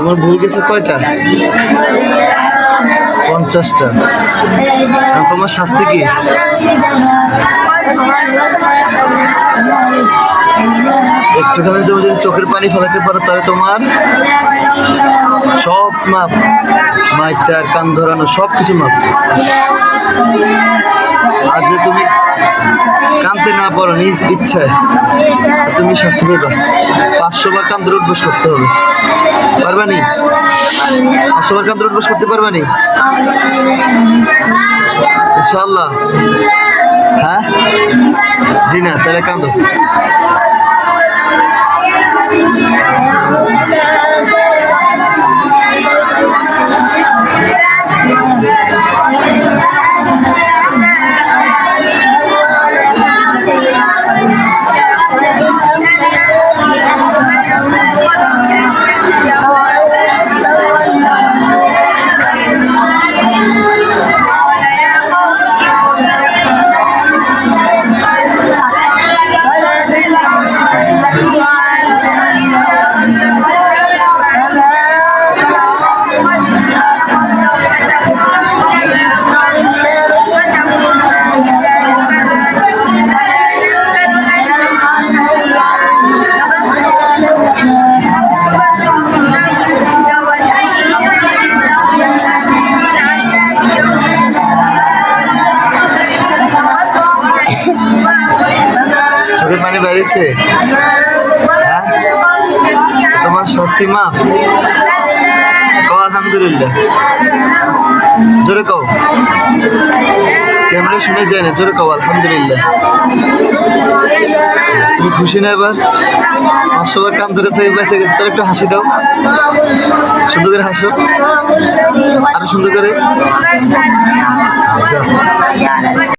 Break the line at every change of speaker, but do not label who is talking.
তোমার ভুল গেছে কয়টা? পঞ্চাশটা। আর তোমার শাস্তি কি? একটুখানি তুমি যদি চোখের পানি ফেলাতে পারো, তাহলে তোমার সব মাপ, মাইটার, কান ধরানো সব কিছু মাপ। আর যে তুমি কানতে না পারো নিজ ইচ্ছায়। তুমি শাস্তি পেবে। পাঁচশো বার কান্দ্র অভ্যাস করতে হবে। পারবা নি? পাঁচশো বার কান্দ্র অভ্যাস করতে পারবা নি? ইনশাল্লাহ হ্যাঁ? জি না তাহলে কান্দো চোখের পানি বেরিয়েছে হ্যাঁ? তোমার শাস্তি কও আলহামদুলিল্লাহ। জোরে কও। ক্যামেরা শুনে যায় না, জোরে কও, আলহামদুলিল্লাহ। তুমি খুশি না এবার? পাঁচশো বার কান ধরে থেকে বেঁচে গেছে, তাহলে একটু হাসি দাও। সুন্দর করে হাসো। আরও সুন্দর করে। যা